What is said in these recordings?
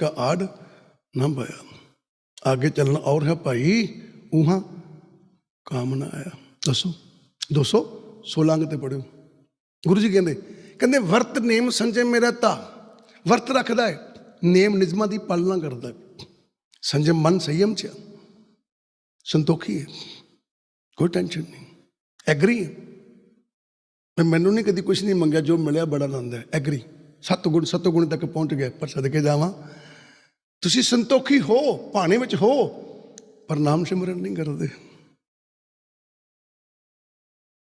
तिनका आड़ ना पाया आगे चलना और है भाई उहा काम ना आया दसो 216 ਅੰਗ ਤੇ ਪੜਿਓ ਗੁਰੂ ਜੀ ਕਹਿੰਦੇ ਕਹਿੰਦੇ ਵਰਤ ਨੇਮ ਸੰਜੇ ਮੇਰਾ ਤਾ ਵਰਤ ਰੱਖਦਾ ਹੈ ਨੇਮ ਨਿਯਮਾਂ ਦੀ ਪਾਲਣਾ ਕਰਦਾ ਹੈ ਸੰਜਮ ਮਨ ਸੰਯਮ ਚ ਹੈ। ਸੰਤੋਖੀ ਹੈ ਕੋਈ ਟੈਨਸ਼ਨ ਨਹੀਂ ਐਗਰੀ ਹੈ ਮੈਂ ਮੈਨੂੰ ਨਹੀਂ ਕਦੀ ਕੁਝ ਨਹੀਂ ਮੰਗਿਆ ਜੋ ਮਿਲਿਆ ਬੜਾ ਆਨੰਦ ਹੈ ਐਗਰੀ ਸਤਗੁਣ ਸਤਗੁਣ ਤੱਕ ਪਹੁੰਚ ਗਿਆ ਪਰ ਸਦਕੇ ਜਾਵਾਂ ਤੁਸੀਂ ਸੰਤੋਖੀ ਹੋ ਭਾਣੇ ਵਿੱਚ ਹੋ ਪਰ ਨਾਮ ਸਿਮਰਨ ਨਹੀਂ ਕਰਦੇ।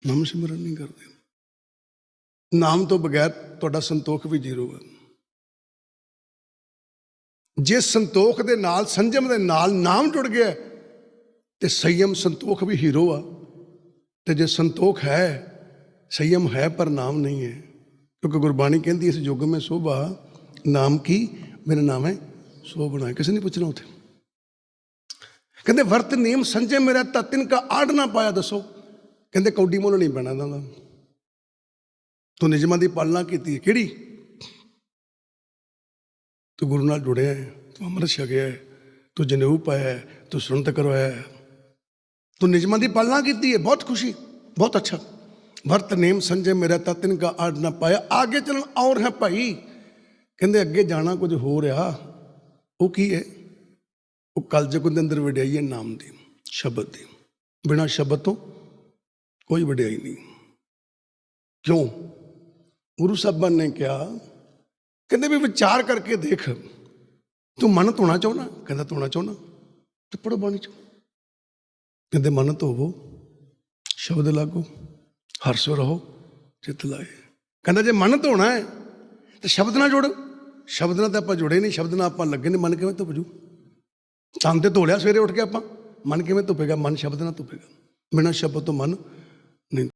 ਨਾਮ ਸਿਮਰਨ ਨਹੀਂ ਕਰਦੇ। ਨਾਮ ਤੋਂ ਬਗੈਰ ਤੁਹਾਡਾ ਸੰਤੋਖ ਵੀ ਜ਼ੀਰੋ ਹੈ। ਜੇ ਸੰਤੋਖ ਦੇ ਨਾਲ ਸੰਜਮ ਦੇ ਨਾਲ ਨਾਮ ਜੁੜ ਗਿਆ ਹੈ, ਤੇ ਸੰਯਮ ਸੰਤੋਖ ਵੀ ਹੀਰੋ ਆ। ਤੇ ਜੇ ਸੰਤੋਖ ਹੈ ਸੰਯਮ ਹੈ ਪਰ ਨਾਮ ਨਹੀਂ ਹੈ। ਕਿਉਂਕਿ ਗੁਰਬਾਣੀ ਕਹਿੰਦੀ ਇਸ ਯੁੱਗ में ਸੋਭਾ ਨਾਮ ਕੀ? ਮੇਰਾ ਨਾਮ ਹੈ ਸੋ ਸੋਭਣਾ ਕਿਸੇ ਨੇ ਪੁੱਛਣਾ ਉੱਥੇ? ਕਹਿੰਦੇ, ਵਰਤ ਨੇਮ ਸੰਜੇ ਮੇਰਾ ਤਾਂ ਤਿਨ ਕਾ ਆੜ ਨਾ ਪਾਇਆ ਦੱਸੋ। ਕਹਿੰਦੇ, ਕੌਡੀ ਮੁੱਲ ਨਹੀਂ ਬਣਾ ਦਾ। ਤੂੰ ਨਿਯਮਾਂ ਦੀ ਪਾਲਣਾ ਕੀਤੀ ਹੈ। ਕਿਹੜੀ? ਤੂੰ ਗੁਰੂ ਨਾਲ ਜੁੜਿਆ ਹੈ। ਤੂੰ ਅੰਮ੍ਰਿਤ ਛਕਿਆ ਹੈ। ਤੂੰ ਜਨੇਊ ਪਾਇਆ ਹੈ। ਤੂੰ ਸੁਣਤ ਕਰਵਾਇਆ ਹੈ। ਤੂੰ ਨਿਯਮਾਂ ਦੀ ਪਾਲਣਾ ਕੀਤੀ ਹੈ। ਬਹੁਤ ਖੁਸ਼ੀ। ਬਹੁਤ ਅੱਛਾ। ਵਰਤ ਨੇਮ ਸੰਜੇ ਮੇਰਾ ਤਾਂ ਤਿਨ ਕਾ ਆੜ ਨਾ ਪਾਇਆ। ਆਗੇ ਚੱਲਣ ਔਰ ਹੈ ਭਾਈ। ਕਹਿੰਦੇ, ਅੱਗੇ ਜਾਣਾ ਕੁਝ ਹੋ ਰਿਹਾ ਉਹ ਕੀ ਹੈ? ਉਹ ਕਲਯੁਗ ਦੇ ਅੰਦਰ ਵਡਿਆਈ ਹੈ ਨਾਮ ਦੀ, ਸ਼ਬਦ ਦੀ। ਬਿਨਾ ਸ਼ਬਦ ਤੋਂ ਕੋਈ ਵਡਿਆਈ ਨਹੀਂ। ਕਿਉਂ? ਗੁਰੂ ਸਾਹਿਬਾਨ ਨੇ ਕਿਹਾ, ਕਹਿੰਦੇ ਵੀ ਵਿਚਾਰ ਕਰਕੇ ਦੇਖ, ਤੂੰ ਮਨ ਧੋਣਾ ਚਾਹੁੰਦਾ? ਕਹਿੰਦਾ, ਧੋਣਾ ਚਾਹੁੰਦਾ। ਤੇ ਪੜੋ ਬਾਣੀ ਚ। ਕਹਿੰਦੇ, ਮਨ ਧੋਵੋ, ਸ਼ਬਦ ਲਾਗੋ, ਹਰਸ ਰਹੋ, ਚਿਤ ਲਾਏ। ਕਹਿੰਦਾ, ਜੇ ਮਨ ਧੋਣਾ ਹੈ, ਤੇ ਸ਼ਬਦ ਨਾਲ ਜੁੜ। ਸ਼ਬਦ ਨਾਲ ਤਾਂ ਆਪਾਂ ਜੁੜੇ ਨਹੀਂ, ਸ਼ਬਦ ਨਾਲ ਆਪਾਂ ਲੱਗੇ ਨੇ ਮਨ ਕਿਵੇਂ ਧੁੱਪ ਜੂ? ਤਨ ਤੇ ਧੋ ਲਿਆ ਸਵੇਰੇ ਉੱਠ ਕੇ ਆਪਾਂ, ਮਨ ਕਿਵੇਂ ਧੁੱਪੇਗਾ? ਮਨ ਸ਼ਬਦ ਨਾਲ ਧੁੱਪੇਗਾ। ਬਿਨਾਂ ਸ਼ਬਦ ਤੋਂ ਮਨ ਨਹੀਂ